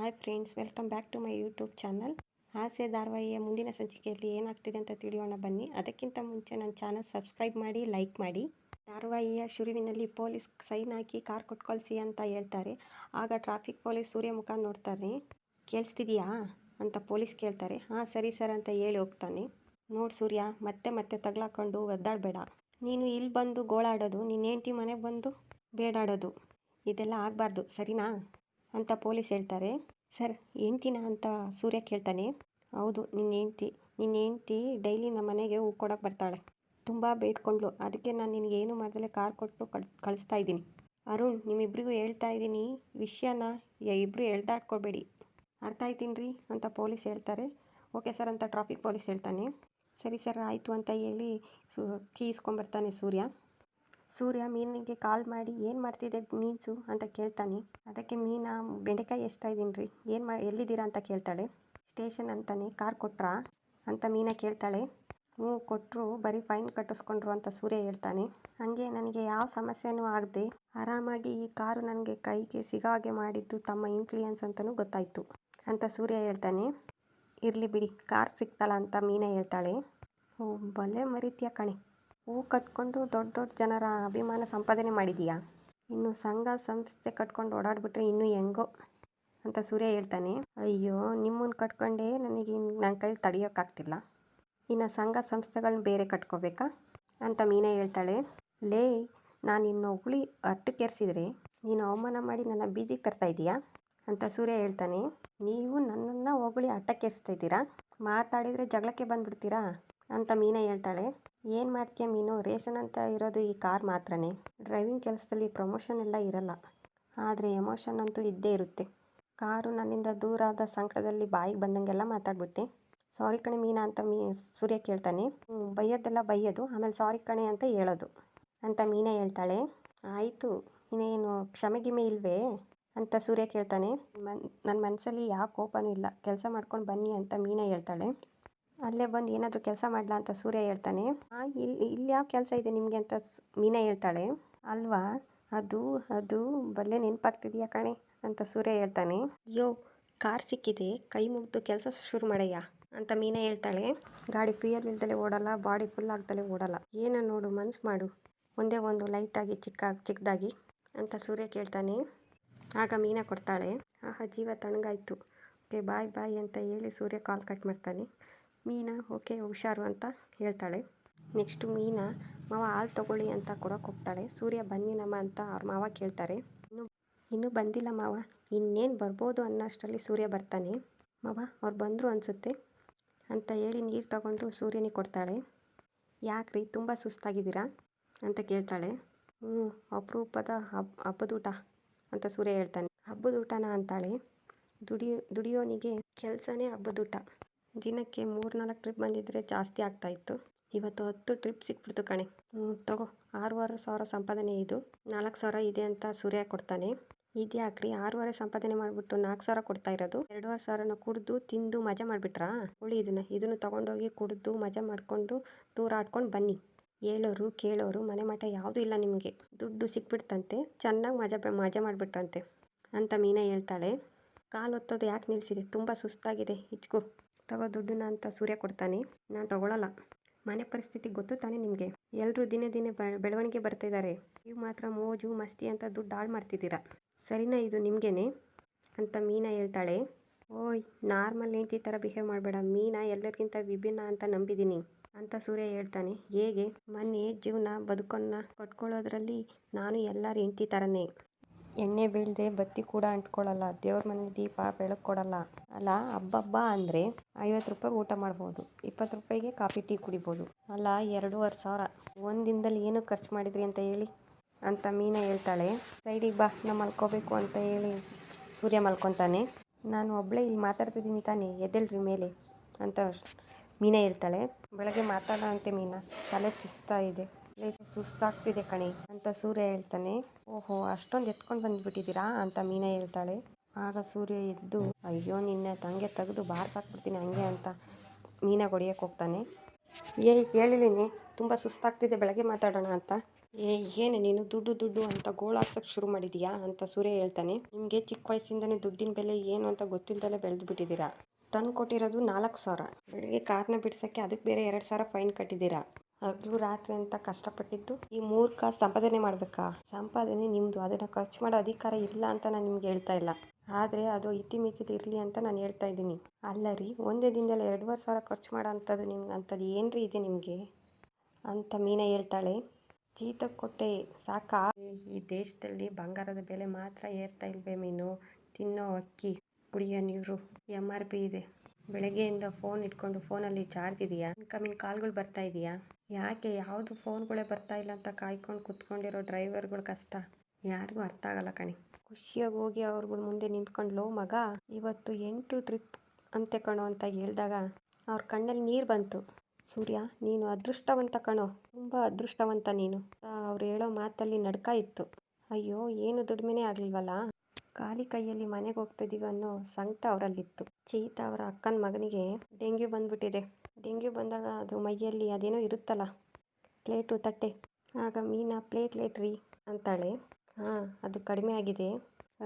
Hi friends welcome back to my YouTube channel ಹಾಸ್ಯ ಧಾರವಾಹಿಯ ಮುಂದಿನ ಸಂಚಿಕೆಯಲ್ಲಿ ಏನಾಗ್ತಿದೆ ಅಂತ ತಿಳಿಯೋಣ ಬನ್ನಿ. ಅದಕ್ಕಿಂತ ಮುಂಚೆ ನನ್ನ ಚಾನಲ್ ಸಬ್ಸ್ಕ್ರೈಬ್ ಮಾಡಿ ಲೈಕ್ ಮಾಡಿ. ಧಾರಾವಾಹಿಯ ಶುರುವಿನಲ್ಲಿ ಪೊಲೀಸ್ ಸೈನ್ ಹಾಕಿ ಕಾರ್ ಕೊಟ್ಕೊಳ್ಸಿ ಅಂತ ಹೇಳ್ತಾರೆ. ಆಗ ಟ್ರಾಫಿಕ್ ಪೊಲೀಸ್ ಸೂರ್ಯ ಮುಖ ನೋಡ್ತಾರೆ. ಕೇಳಿಸ್ತಿದೆಯಾ? ಅಂತ ಪೊಲೀಸ್ ಕೇಳ್ತಾರೆ. ಹಾಂ, ಸರಿ ಸರ್ ಅಂತ ಹೇಳಿ ಹೋಗ್ತಾನೆ. ನೋಡಿ ಸೂರ್ಯ, ಮತ್ತೆ ಮತ್ತೆ ತಗ್ಲಾಕೊಂಡು ಒದ್ದಾಡಬೇಡ. ನೀನು ಇಲ್ಲಿ ಬಂದು ಗೋಳಾಡೋದು ನಿನ್ನ ಮನೆಗೆ ಬಂದು ಬೇಡಾಡೋದು. ಇದೆಲ್ಲ ಆಗಬಾರ್ದು, ಸರಿನಾ? ಅಂತ ಪೊಲೀಸ್ ಹೇಳ್ತಾರೆ. ಸರ್, ಹೆಂಡ್ತಿನ ಅಂತ ಸೂರ್ಯ ಕೇಳ್ತಾನೆ. ಹೌದು, ನಿನ್ನ ಹೆಂಡ್ತಿ ನಿನ್ನ ಹೆಂಡ್ತಿ ಡೈಲಿ ನಮ್ಮ ಮನೆಗೆ ಹೂ ಕೊಡೋಕೆ ಬರ್ತಾಳೆ. ತುಂಬ ಬೇಡ್ಕೊಂಡ್ಲು. ಅದಕ್ಕೆ ನಾನು ನಿನಗೆ ಏನು ಮಾಡ್ದಲೆ ಕಾರ್ ಕೊಟ್ಟು ಕಳ್, ಕಳಿಸ್ತಾ ಇದ್ದೀನಿ. ಅರುಣ್ ನಿಮ್ಮಿಬ್ಬರಿಗೂ ಹೇಳ್ತಾ ಇದ್ದೀನಿ, ವಿಷಯನ ಇಬ್ಬರು ಎಳ್ದಾಡ್ಕೊಬೇಡಿ. ಅರ್ಥ ಆಯ್ತೀನಿ ಅಂತ ಪೊಲೀಸ್ ಹೇಳ್ತಾರೆ. ಓಕೆ ಸರ್ ಅಂತ ಟ್ರಾಫಿಕ್ ಪೊಲೀಸ್ ಹೇಳ್ತಾನೆ. ಸರಿ ಸರ್, ಆಯಿತು ಅಂತ ಹೇಳಿ ಸು ಕೀ ಇಸ್ಕೊಂಬರ್ತಾನೆ ಸೂರ್ಯ. ಸೂರ್ಯ ಮೀನಿಗೆ ಕಾಲ್ ಮಾಡಿ, ಏನು ಮಾಡ್ತಿದೆ ಮೀನ್ಸು? ಅಂತ ಕೇಳ್ತಾನೆ. ಅದಕ್ಕೆ ಮೀನಾ, ಬೆಂಡೆಕಾಯಿ ಎಸ್ತಾ ಇದ್ದೀನಿ ರೀ. ಏನು ಮಾ, ಎಲ್ಲಿದ್ದೀರಾ? ಅಂತ ಕೇಳ್ತಾಳೆ. ಸ್ಟೇಷನ್ ಅಂತಾನೆ. ಕಾರ್ ಕೊಟ್ರಾ? ಅಂತ ಮೀನಾ ಕೇಳ್ತಾಳೆ. ಹ್ಞೂ ಕೊಟ್ಟರು ಬರೀ ಫೈನ್ ಕಟ್ಟಿಸ್ಕೊಂಡ್ರು ಅಂತ ಸೂರ್ಯ ಹೇಳ್ತಾನೆ. ಹಾಗೆ ನನಗೆ ಯಾವ ಸಮಸ್ಯೆನೂ ಆಗದೆ ಆರಾಮಾಗಿ ಈ ಕಾರು ನನಗೆ ಕೈಗೆ ಸಿಗೋ ಹಾಗೆ ಮಾಡಿದ್ದು ತಮ್ಮ ಇನ್ಫ್ಲೂಯೆನ್ಸ್ ಅಂತಲೂ ಗೊತ್ತಾಯಿತು ಅಂತ ಸೂರ್ಯ ಹೇಳ್ತಾನೆ. ಇರಲಿ ಬಿಡಿ. ಕಾರ್ ಸಿಕ್ತಲ್ಲ ಅಂತ ಮೀನಾ ಹೇಳ್ತಾಳೆ. ಓ, ಬಲೆ ಮರಿತೀಯ ಕಣೆ. ಹೂ ಕಟ್ಕೊಂಡು ದೊಡ್ಡ ದೊಡ್ಡ ಜನರ ಅಭಿಮಾನ ಸಂಪಾದನೆ ಮಾಡಿದೀಯಾ? ಇನ್ನು ಸಂಘ ಸಂಸ್ಥೆ ಕಟ್ಕೊಂಡು ಓಡಾಡಿಬಿಟ್ರೆ ಇನ್ನೂ ಹೆಂಗೋ? ಅಂತ ಸೂರ್ಯ ಹೇಳ್ತಾನೆ. ಅಯ್ಯೋ ನಿಮ್ಮನ್ನು ಕಟ್ಕೊಂಡೇ ನನಗೆ ನನ್ನ ಕೈಲಿ ತಡೆಯೋಕ್ಕಾಗ್ತಿಲ್ಲ ಇನ್ನು ಸಂಘ ಸಂಸ್ಥೆಗಳನ್ನ ಬೇರೆ ಕಟ್ಕೋಬೇಕಾ? ಅಂತ ಮೀನಾ ಹೇಳ್ತಾಳೆ. ಲೇ, ನಾನು ಇನ್ನು ಹೊಗಳಿ ಅಟ್ಟಕ್ಕೇರಿಸಿದ್ರೆ ನೀನು ಅವಮಾನ ಮಾಡಿ ನನ್ನ ಬೀದಿಗೆ ತರ್ತಾ ಇದೀಯಾ? ಅಂತ ಸೂರ್ಯ ಹೇಳ್ತಾನೆ. ನೀವು ನನ್ನನ್ನು ಹೊಗಳಿ ಅಟ್ಟಕ್ಕೇರಿಸ್ತಾ ಇದ್ದೀರಾ? ಮಾತಾಡಿದರೆ ಜಗಳಕ್ಕೆ ಬಂದುಬಿಡ್ತೀರಾ? ಅಂತ ಮೀನಾ ಹೇಳ್ತಾಳೆ. ಏನು ಮಾಡ್ತೀಯ ಮೀನು? ರೇಷನ್ ಅಂತ ಇರೋದು ಈ ಕಾರ್ ಮಾತ್ರನೇ. ಡ್ರೈವಿಂಗ್ ಕೆಲಸದಲ್ಲಿ ಪ್ರಮೋಷನ್ ಎಲ್ಲ ಇರಲ್ಲ. ಆದರೆ ಎಮೋಷನ್ ಅಂತೂ ಇದ್ದೇ ಇರುತ್ತೆ. ಕಾರು ನನ್ನಿಂದ ದೂರ ಆದ ಸಂಕಟದಲ್ಲಿ ಬಾಯಿಗೆ ಬಂದಂಗೆಲ್ಲ ಮಾತಾಡ್ಬಿಟ್ಟೆ. ಸಾರಿ ಕಣೆ ಮೀನಾ ಅಂತ ಮೀ, ಸೂರ್ಯ ಕೇಳ್ತಾನೆ. ಬೈಯೋದೆಲ್ಲ ಬೈಯೋದು, ಆಮೇಲೆ ಸಾರಿ ಕಣೆ ಅಂತ ಹೇಳೋದು ಅಂತ ಮೀನಾ ಹೇಳ್ತಾಳೆ. ಆಯಿತು, ಇನ್ನೇನು ಕ್ಷಮೆ ಗಿಮೆ ಇಲ್ವೇ? ಅಂತ ಸೂರ್ಯ ಕೇಳ್ತಾನೆ. ಮನ್ ನನ್ನ ಮನಸ್ಸಲ್ಲಿ ಯಾವ ಕೋಪನೂ ಇಲ್ಲ. ಕೆಲಸ ಮಾಡ್ಕೊಂಡು ಬನ್ನಿ ಅಂತ ಮೀನಾ ಹೇಳ್ತಾಳೆ. ಅಲ್ಲೇ ಬಂದು ಏನಾದರೂ ಕೆಲಸ ಮಾಡಲಾ ಅಂತ ಸೂರ್ಯ ಹೇಳ್ತಾನೆ. ಇಲ್ಲಿ ಇಲ್ಲಿ ಯಾವ ಕೆಲಸ ಇದೆ ನಿಮಗೆ ಅಂತ ಮೀನಾ ಹೇಳ್ತಾಳೆ. ಅಲ್ವಾ? ಅದು ಅದು ಬಲ್ಲೆ ನೆನಪಾಗ್ತಿದೆಯಾ ಕಣೆ ಅಂತ ಸೂರ್ಯ ಹೇಳ್ತಾನೆ. ಅಯ್ಯೋ, ಕಾರ್ ಸಿಕ್ಕಿದೆ, ಕೈ ಮುಗಿದು ಕೆಲಸ ಶುರು ಮಾಡಯ್ಯ ಅಂತ ಮೀನಾ ಹೇಳ್ತಾಳೆ. ಗಾಡಿ ಫ್ಯೂಯಲ್ ಇಲ್ದಲೆ ಓಡಲ್ಲ, ಬಾಡಿ ಫುಲ್ ಆಗ್ದಲೆ ಓಡಲ್ಲ. ಏನ ನೋಡು, ಮನ್ಸು ಮಾಡು. ಒಂದೇ ಒಂದು ಲೈಟಾಗಿ ಚಿಕ್ಕ ಚಿಕ್ಕದಾಗಿ ಅಂತ ಸೂರ್ಯ ಕೇಳ್ತಾನೆ. ಆಗ ಮೀನಾ ಕೊಡ್ತಾಳೆ. ಆಹಾ, ಜೀವ ತಣ್ಣಗಾಯ್ತು. ಓಕೆ ಬಾಯ್ ಬಾಯ್ ಅಂತ ಹೇಳಿ ಸೂರ್ಯ ಕಾಲ್ ಕಟ್ ಮಾಡ್ತಾನೆ. ಮೀನಾ, ಓಕೆ, ಹುಷಾರು ಅಂತ ಹೇಳ್ತಾಳೆ. ನೆಕ್ಸ್ಟು ಮೀನಾ, ಮಾವ ಹಾಲು ತಗೊಳ್ಳಿ ಅಂತ ಕೊಡೋಕೆ ಹೋಗ್ತಾಳೆ. ಸೂರ್ಯ, ಬನ್ನಿ ನಮ್ಮ ಅಂತ ಅವ್ರ ಮಾವ ಕೇಳ್ತಾರೆ. ಇನ್ನು, ಇನ್ನೂ ಬಂದಿಲ್ಲ ಮಾವ. ಇನ್ನೇನು ಬರ್ಬೋದು ಅನ್ನೋಷ್ಟರಲ್ಲಿ ಸೂರ್ಯ ಬರ್ತಾನೆ. ಮಾವ, ಅವ್ರು ಬಂದರು ಅನಿಸುತ್ತೆ. ಅಂತ ಹೇಳಿ ನೀರು ತಗೊಂಡು ಸೂರ್ಯನಿಗೆ ಕೊಡ್ತಾಳೆ. ಯಾಕ್ರಿ ತುಂಬ ಸುಸ್ತಾಗಿದ್ದೀರಾ? ಅಂತ ಕೇಳ್ತಾಳೆ. ಹ್ಞೂ, ಅಪರೂಪದ ಹಬ್ ಹಬ್ಬದೂಟ ಅಂತ ಸೂರ್ಯ ಹೇಳ್ತಾನೆ. ಹಬ್ಬದ ಊಟನ ಅಂತಾಳೆ. ದುಡಿಯೋ ದುಡಿಯೋನಿಗೆ ಕೆಲಸನೇ ಹಬ್ಬದೂಟ ದಿನಕ್ಕೆ ಮೂರು ನಾಲ್ಕು ಟ್ರಿಪ್ ಬಂದಿದ್ದರೆ ಜಾಸ್ತಿ ಆಗ್ತಾಯಿತ್ತು ಇವತ್ತು ಹತ್ತು ಟ್ರಿಪ್ ಸಿಕ್ಬಿಡ್ತು ಕಣೆ. ಹ್ಞೂ ತಗೋ, ಆರೂವರೆ ಸಾವಿರ ಸಂಪಾದನೆ ಇದು. ನಾಲ್ಕು ಸಾವಿರ ಇದೆ ಅಂತ ಸೂರ್ಯ ಕೊಡ್ತಾನೆ. ಇದ್ಯಾಕ್ರಿ? ಆರೂವರೆ ಸಂಪಾದನೆ ಮಾಡಿಬಿಟ್ಟು ನಾಲ್ಕು ಸಾವಿರ ಕೊಡ್ತಾ ಇರೋದು. ಎರಡೂವರೆ ಸಾವಿರನ ಕುಡಿದು ತಿಂದು ಮಜಾ ಮಾಡಿಬಿಟ್ರಾ? ಉಳಿ ಇದನ್ನು. ಇದನ್ನು ತೊಗೊಂಡೋಗಿ ಕುಡಿದು ಮಜಾ ಮಾಡಿಕೊಂಡು ದೂರ ಆಡ್ಕೊಂಡು ಬನ್ನಿ. ಹೇಳೋರು, ಕೇಳೋರು ಮನೆ ಮಠ ಯಾವುದೂ ಇಲ್ಲ ನಿಮಗೆ. ದುಡ್ಡು ಸಿಕ್ಬಿಡ್ತಂತೆ. ಚೆನ್ನಾಗಿ ಮಜಾ ಮಜಾ ಮಾಡಿಬಿಟ್ರಂತೆ. ಅಂತ ಮೀನಾ ಹೇಳ್ತಾಳೆ. ಕಾಲು ಹೊತ್ತೋದು ಯಾಕೆ ನಿಲ್ಲಿಸಿದೆ ತುಂಬ ಸುಸ್ತಾಗಿದೆ. ಇಚ್ಕೋ ತಗೋ ದುಡ್ಡನ್ನ ಅಂತ ಸೂರ್ಯ ಕೊಡ್ತಾನೆ, ನಾನು ತಗೊಳ್ಳಲ್ಲ ಮನೆ ಪರಿಸ್ಥಿತಿ ಗೊತ್ತು ತಾನೇ ನಿಮಗೆ? ಎಲ್ಲರೂ ದಿನೇ ದಿನೇ ಬೆಳವಣಿಗೆ ಬರ್ತಿದ್ದಾರೆ ನೀವು ಮಾತ್ರ ಮೋಜು, ಮಸ್ತಿ ಅಂತ ದುಡ್ಡು ಹಾಳು ಮಾಡ್ತಿದ್ದೀರಾ? ಸರಿನಾ ಇದು ನಿಮಗೇನೆ? ಅಂತ ಮೀನಾ ಹೇಳ್ತಾಳೆ. ಓಯ್, ನಾರ್ಮಲ್ ಹೆಂಡತಿ ಥರ ಬಿಹೇವ್ ಮಾಡಬೇಡ. ಮೀನಾ ಎಲ್ಲರಿಗಿಂತ ವಿಭಿನ್ನ ಅಂತ ನಂಬಿದ್ದೀನಿ ಅಂತ ಸೂರ್ಯ ಹೇಳ್ತಾನೆ. ಹೇಗೆ? ಮನೆ ಜೀವನ ಬದುಕನ್ನು ಕಟ್ಕೊಳ್ಳೋದ್ರಲ್ಲಿ ನಾನು ಎಲ್ಲರ ಹೆಂಡ್ತಿ ಥರನೇ ಎಣ್ಣೆ ಬೀಳದೆ ಬತ್ತಿ ಕೂಡ ಅಂಟ್ಕೊಳ್ಳಲ್ಲ, ದೇವ್ರ ಮನೆ ದೀಪ ಬೆಳಕು ಕೊಡಲ್ಲ. ಅಲ್ಲ ಹಬ್ಬಬ್ಬ ಅಂದರೆ ಐವತ್ತು ರೂಪಾಯಿ ಊಟ ಮಾಡ್ಬೋದು, ಇಪ್ಪತ್ತು ರೂಪಾಯಿಗೆ ಕಾಫಿ, ಟೀ ಕುಡಿಬೋದು. ಅಲ್ಲ, ಎರಡೂವರೆ ಸಾವಿರ. ಒಂದು ದಿನದಲ್ಲಿ ಏನು ಖರ್ಚು ಮಾಡಿದ್ರಿ ಅಂತ ಹೇಳಿ? ಅಂತ ಮೀನಾ ಹೇಳ್ತಾಳೆ. ಸೈಡಿಗೆ ಬಾ, ನಾ ಮಲ್ಕೋಬೇಕು ಅಂತ ಹೇಳಿ ಸೂರ್ಯ ಮಲ್ಕೊತಾನೆ. ನಾನು ಒಬ್ಬಳೇ ಇಲ್ಲಿ ಮಾತಾಡ್ತಿದ್ದೀನಿ ತಾನೇ, ಎದ್ದೇಳ್ರಿ ಮೇಲೆ ಅಂತ ಮೀನಾ ಹೇಳ್ತಾಳೆ. ಬೆಳಗ್ಗೆ ಮಾತಾಡೋ ಅಂತೆ ಮೀನಾ, ತಲೆ ಚುಸ್ತಾ ಇದೆ. ಸುಸ್ತಾಗ್ತಿದೆ ಕಣೆ ಅಂತ ಸೂರ್ಯ ಹೇಳ್ತಾನೆ. ಓಹೋ, ಅಷ್ಟೊಂದು ಎತ್ಕೊಂಡು ಬಂದ್ಬಿಟ್ಟಿದ್ದೀರಾ ಅಂತ ಮೀನಾ ಹೇಳ್ತಾಳೆ. ಆಗ ಸೂರ್ಯ ಎದ್ದು, ಅಯ್ಯೋ, ನಿನ್ನೆ ತಂಗೆ ತೆಗೆದು ಬಾರ್ಸಾಕ್ಬಿಡ್ತೀನಿ ಹಂಗೆ ಅಂತ ಮೀನಾ ಹೊಡಿಯೋಕೆ ಹೋಗ್ತಾನೆ. ಏ ಹೇಳಿದ್ದೀನಿ ತುಂಬ ಸುಸ್ತಾಗ್ತಿದೆ, ಬೆಳಗ್ಗೆ ಮಾತಾಡೋಣ ಅಂತ. ಏ, ಏನು, ನೀನು ದುಡ್ಡು ದುಡ್ಡು ಅಂತ ಗೋಳಾಡ್ಸೋಕ್ಕೆ ಶುರು ಮಾಡಿದೀಯಾ? ಅಂತ ಸೂರ್ಯ ಹೇಳ್ತಾನೆ. ನಿಮಗೆ ಚಿಕ್ಕ ವಯಸ್ಸಿಂದನೇ ದುಡ್ಡಿನ ಬೆಲೆ ಏನು ಅಂತ ಗೊತ್ತಿಲ್ಲದಲ್ಲೇ ಬೆಳೆದು ಬಿಟ್ಟಿದ್ದೀರಾ ತಂದು ಕೊಟ್ಟಿರೋದು ನಾಲ್ಕು ಸಾವಿರ. ಬೆಳಿಗ್ಗೆ ಕಾರ್ನ ಬಿಡ್ಸೋಕ್ಕೆ ಅದಕ್ಕೆ ಬೇರೆ ಎರಡು ಸಾವಿರ ಫೈನ್ ಕಟ್ಟಿದ್ದೀರಾ? ಹಗಲು ರಾತ್ರಿ ಅಂತ ಕಷ್ಟಪಟ್ಟಿದ್ದು? ಈ ಮೂರು ಸಂಪಾದನೆ ಮಾಡಬೇಕಾ? ಸಂಪಾದನೆ ನಿಮ್ಮದು ಅದನ್ನು ಖರ್ಚು ಮಾಡೋ ಅಧಿಕಾರ ಇಲ್ಲ ಅಂತ ನಾನು ನಿಮ್ಗೆ ಹೇಳ್ತಾ ಇಲ್ಲ. ಆದರೆ ಅದು ಇತಿಮಿತಿಲಿ ಇರಲಿ ಅಂತ ನಾನು ಹೇಳ್ತಾ ಇದ್ದೀನಿ. ಅಲ್ಲ ರೀ, ಒಂದೇ ದಿನದಲ್ಲಿ ಎರಡುವರೆ ಸಾವಿರ ಖರ್ಚು ಮಾಡೋ ಅಂಥದ್ದು ನಿಮ್ಗೆ ಅಂಥದ್ದು ಏನು ಇದೆ ನಿಮಗೆ? ಅಂತ ಮೀನಾ ಹೇಳ್ತಾಳೆ. ಜೀತ ಕೊಟ್ಟೆ, ಸಾಕಾ? ಈ ದೇಶದಲ್ಲಿ ಬಂಗಾರದ ಬೆಲೆ ಮಾತ್ರ ಏರ್ತಾ ಇಲ್ವೇ ಮೀನು? ತಿನ್ನೋ ಅಕ್ಕಿ ಕುಡಿಯೋ ನೀರು ಎಂ ಆರ್ ಪಿ ಇದೆ. ಬೆಳಗ್ಗೆಯಿಂದ ಫೋನ್ ಇಟ್ಕೊಂಡು ಫೋನಲ್ಲಿ ಚಾರ್ಜ್ ಇದೆಯಾ? ಇನ್ಕಮಿಂಗ್ ಕಾಲ್ಗಳು ಬರ್ತಾ ಇದೆಯಾ? ಯಾಕೆ ಯಾವುದು ಫೋನ್ಗಳೇ ಬರ್ತಾ ಇಲ್ಲ ಅಂತ ಕಾಯ್ಕೊಂಡು ಕೂತ್ಕೊಂಡಿರೋ ಡ್ರೈವರ್ಗಳ ಕಷ್ಟ. ಯಾರಿಗೂ ಅರ್ಥ ಆಗಲ್ಲ ಕಣೆ. ಖುಷಿಯಾಗಿ ಹೋಗಿ ಅವ್ರಗಳ ಮುಂದೆ ನಿಂತ್ಕೊಂಡು, ಲೋ ಮಗ, ಇವತ್ತು ಎಂಟು ಟ್ರಿಪ್ ಅಂತೆ ಕಣೋ ಅಂತ ಹೇಳಿದಾಗ ಅವ್ರ ಕಣ್ಣಲ್ಲಿ ನೀರು ಬಂತು. ಸೂರ್ಯ, ನೀನು ಅದೃಷ್ಟವಂತ ಕಣೋ. ತುಂಬ ಅದೃಷ್ಟವಂತ ನೀನು. ಅವ್ರು ಹೇಳೋ ಮಾತಲ್ಲಿ ನಡ್ಕ ಇತ್ತು. ಅಯ್ಯೋ, ಏನು ದುಡಿಮೆನೇ ಆಗಲಿಲ್ವಲ್ಲ? ಖಾಲಿ ಕೈಯಲ್ಲಿ ಮನೆಗೆ ಹೋಗ್ತಿದ್ದೀವಿ ಅನ್ನೋ ಸಂಕಟ ಅವರಲ್ಲಿತ್ತು. ಚೀತಾ ಅವರ ಅಕ್ಕನ ಮಗನಿಗೆ ಡೆಂಗ್ಯೂ ಬಂದ್ಬಿಟ್ಟಿದೆ. ಡೆಂಗ್ಯೂ ಬಂದಾಗ ಅದು ಮೈಯಲ್ಲಿ ಅದೇನೋ ಇರುತ್ತಲ್ಲ, ಪ್ಲೇಟು ತಟ್ಟೆ. ಆಗ ಮೀನಾ ಪ್ಲೇಟ್ಲೆಟ್ ರೀ ಅಂತಾಳೆ. ಹಾಂ, ಅದು ಕಡಿಮೆ ಆಗಿದೆ,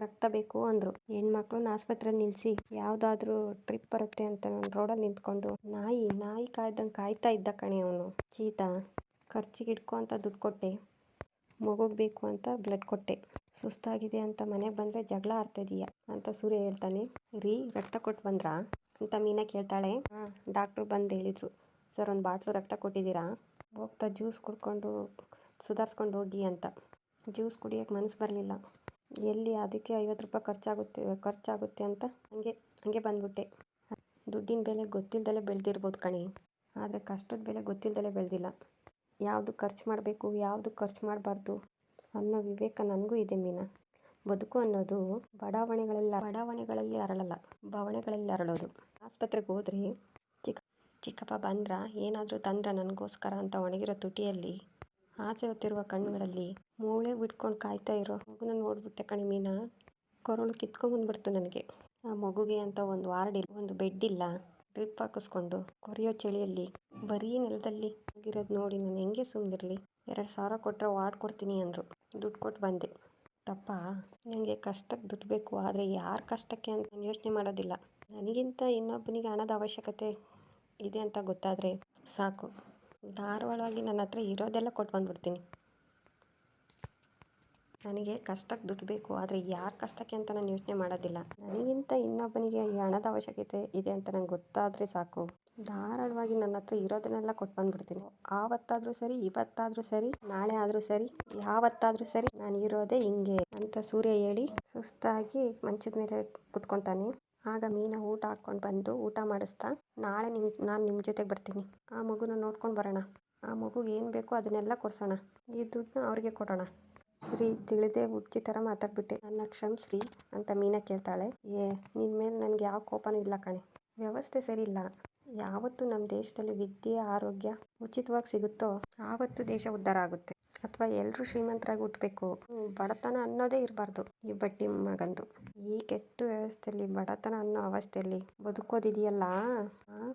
ರಕ್ತ ಬೇಕು ಅಂದರು. ಹೆಣ್ಮಕ್ಳನ್ನ ಆಸ್ಪತ್ರೆಯಲ್ಲಿ ನಿಲ್ಲಿಸಿ ಯಾವುದಾದ್ರೂ ಟ್ರಿಪ್ ಬರುತ್ತೆ ಅಂತ ನಾನು ರೋಡಲ್ಲಿ ನಿಂತ್ಕೊಂಡು, ನಾಯಿ ನಾಯಿ ಕಾಯ್ದಂಗೆ ಕಾಯ್ತಾ ಇದ್ದ ಕಣೆ ಅವನು. ಚೀತಾ, ಖರ್ಚಿಗೆ ಇಟ್ಕೊ ಅಂತ ದುಡ್ಡು ಕೊಟ್ಟೆ, ಮಗುಗೆ ಬೇಕು ಅಂತ ಬ್ಲಡ್ ಕೊಟ್ಟೆ. ಸುಸ್ತಾಗಿದೆ ಅಂತ ಮನೆಗೆ ಬಂದರೆ ಜಗಳ ಆಡ್ತಿದೀಯ ಅಂತ ಸೂರ್ಯ ಹೇಳ್ತಾನೆ. ರೀ, ರಕ್ತ ಕೊಟ್ಟು ಬಂದ್ರಾ? ಅಂತ ಮೀನಾ ಕೇಳ್ತಾಳೆ. ಹಾಂ. ಡಾಕ್ಟ್ರು ಬಂದು ಹೇಳಿದರು ಸರ್ ಒಂದು ಬಾಟ್ಲು ರಕ್ತ ಕೊಟ್ಟಿದ್ದೀರಾ? ಹೋಗ್ತಾ ಜ್ಯೂಸ್ ಕುಡ್ಕೊಂಡು ಸುಧಾರಿಸ್ಕೊಂಡು ಹೋಗಿ ಅಂತ. ಜ್ಯೂಸ್ ಕುಡಿಯೋಕ್ಕೆ ಮನಸ್ಸು ಬರಲಿಲ್ಲ. ಎಲ್ಲಿ ಅದಕ್ಕೆ ಐವತ್ತು ರೂಪಾಯಿ ಖರ್ಚಾಗುತ್ತೆ ಖರ್ಚಾಗುತ್ತೆ ಅಂತ ಹಂಗೆ ಹಂಗೆ ಬಂದ್ಬಿಟ್ಟೆ. ದುಡ್ಡಿನ ಬೆಲೆ ಗೊತ್ತಿಲ್ದಲೇ ಬೆಳೆದಿರ್ಬೋದು ಕಣಿ. ಆದರೆ ಕಷ್ಟದ ಬೆಲೆ ಗೊತ್ತಿಲ್ಲದೆ ಬೆಳೆದಿಲ್ಲ. ಯಾವುದು ಖರ್ಚು ಮಾಡಬೇಕು ಯಾವುದು ಖರ್ಚು ಮಾಡಬಾರ್ದು ಅನ್ನೋ ವಿವೇಕ ನನಗೂ ಇದೆ ಮೀನಾ. ಬದುಕು ಅನ್ನೋದು ಬಡಾವಣೆಗಳೆಲ್ಲ ಬಡಾವಣೆಗಳಲ್ಲಿ ಅರಳಲ್ಲ ಬವಣೆಗಳಲ್ಲಿ ಅರಳೋದು. ಆಸ್ಪತ್ರೆಗೆ ಹೋದ್ರೆ ಚಿಕ್ಕ ಚಿಕ್ಕಪ್ಪ ಬಂದ್ರ ಏನಾದರೂ ತಂದ್ರ ನನಗೋಸ್ಕರ ಅಂತ ಒಣಗಿರೋ ತುಟಿಯಲ್ಲಿ ಆಸೆ ಹೊತ್ತಿರುವ ಕಣ್ಣುಗಳಲ್ಲಿ ಮೂಳೆ ಬಿಟ್ಕೊಂಡು ಕಾಯ್ತಾ ಇರೋ ಮಗುನ ನೋಡ್ಬಿಟ್ಟೆ ಕಣಿ ಮೀನಾ. ಕೊರಳು ಕಿತ್ಕೊಂಡ್ಬಂದ್ಬಿಡ್ತು ನನಗೆ. ಆ ಮಗುಗೆ ಅಂತ ಒಂದು ವಾರ್ಡ್ ಇಲ್ಲ ಒಂದು ಬೆಡ್ ಇಲ್ಲ. ಡ್ರಿಪ್ ಹಾಕಿಸ್ಕೊಂಡು ಕೊರೆಯೋ ಚಳಿಯಲ್ಲಿ ಬರೀ ನೆಲದಲ್ಲಿ ಆಗಿರೋದು ನೋಡಿ ನಾನು ಹೆಂಗೆ ಸುಮ್ಮನಿರಲಿ ಎರಡು ಸಾವಿರ ಕೊಟ್ಟರೆ ವಾರ್ಡ್ ಕೊಡ್ತೀನಿ ಅಂದರು. ದುಡ್ಡು ಕೊಟ್ಟು ಬಂದೆ. ತಪ್ಪ? ನನಗೆ ಕಷ್ಟಕ್ಕೆ ದುಡ್ಡು ಬೇಕು, ಆದರೆ ಯಾರ ಕಷ್ಟಕ್ಕೆ ಅಂತ ನಾನು ಯೋಚನೆ ಮಾಡೋದಿಲ್ಲ. ನನಗಿಂತ ಇನ್ನೊಬ್ಬನಿಗೆ ಹಣದ ಅವಶ್ಯಕತೆ ಇದೆ ಅಂತ ಗೊತ್ತಾದರೆ ಸಾಕು. ಧಾರವಾಡವಾಗಿ ನನ್ನ ಹತ್ರ ಇರೋದೆಲ್ಲ ಕೊಟ್ಟು ಬಂದ್ಬಿಡ್ತೀನಿ. ನನಗೆ ಕಷ್ಟಕ್ಕೆ ದುಡ್ಡು ಬೇಕು, ಆದರೆ ಯಾರ ಕಷ್ಟಕ್ಕೆ ಅಂತ ನಾನು ಯೋಚನೆ ಮಾಡೋದಿಲ್ಲ. ನನಗಿಂತ ಇನ್ನೊಬ್ಬನಿಗೆ ಹಣದ ಅವಶ್ಯಕತೆ ಇದೆ ಅಂತ ನಂಗೆ ಗೊತ್ತಾದರೆ ಸಾಕು. ಧಾರಾಳವಾಗಿ ನನ್ನ ಹತ್ರ ಇರೋದನ್ನೆಲ್ಲ ಕೊಟ್ಟು ಬಂದ್ಬಿಡ್ತೀನಿ. ಆವತ್ತಾದರೂ ಸರಿ, ಇವತ್ತಾದರೂ ಸರಿ, ನಾಳೆ ಆದರೂ ಸರಿ, ಯಾವತ್ತಾದರೂ ಸರಿ ನಾನು ಇರೋದೇ ಹಿಂಗೆ ಅಂತ ಸೂರ್ಯ ಹೇಳಿ ಸುಸ್ತಾಗಿ ಮಂಚದ ಮೇಲೆ ಕುತ್ಕೊತಾನೆ. ಆಗ ಮೀನ ಊಟ ಹಾಕ್ಕೊಂಡು ಬಂದು ಊಟ ಮಾಡಿಸ್ತಾ, ನಾಳೆ ನಿಮ್ಮ ನಾನು ನಿಮ್ಮ ಜೊತೆಗೆ ಬರ್ತೀನಿ. ಆ ಮಗುನ ನೋಡ್ಕೊಂಡು ಬರೋಣ. ಆ ಮಗುಗೆ ಏನು ಬೇಕೋ ಅದನ್ನೆಲ್ಲ ಕೊಡಿಸೋಣ. ಈ ದುಡ್ಡನ್ನ ಅವ್ರಿಗೆ ಕೊಡೋಣ. ರೀ, ತಿಳಿದೆ ಹುಚ್ಚಿ ಥರ ಮಾತಾಡ್ಬಿಟ್ಟೆ. ನನ್ನ ಕ್ಷಮಿಸ್ರಿ ಅಂತ ಮೀನ ಕೇಳ್ತಾಳೆ. ಏ ನಿನ್ನ ಮೇಲೆ ನನಗೆ ಯಾವ ಕೋಪನೂ ಇಲ್ಲ ಕಣೆ. ವ್ಯವಸ್ಥೆ ಸರಿ ಇಲ್ಲ. ಯಾವತ್ತು ನಮ್ಮ ದೇಶದಲ್ಲಿ ವಿದ್ಯೆ, ಆರೋಗ್ಯ ಉಚಿತವಾಗಿ ಸಿಗುತ್ತೋ ಆವತ್ತು ದೇಶ ಉದ್ಧಾರ ಆಗುತ್ತೆ. ಅಥವಾ ಎಲ್ಲರೂ ಶ್ರೀಮಂತರಾಗಿ ಹುಟ್ಟಬೇಕು ಬಡತನ ಅನ್ನೋದೇ ಇರಬಾರ್ದು ಈ ಬಡ್ಡಿ ಮಗಂದು. ಈ ಕೆಟ್ಟ ವ್ಯವಸ್ಥೆಯಲ್ಲಿ ಬಡತನ ಅನ್ನೋ ಅವಸ್ಥೆಯಲ್ಲಿ ಬದುಕೋದಿದೆಯಲ್ಲ?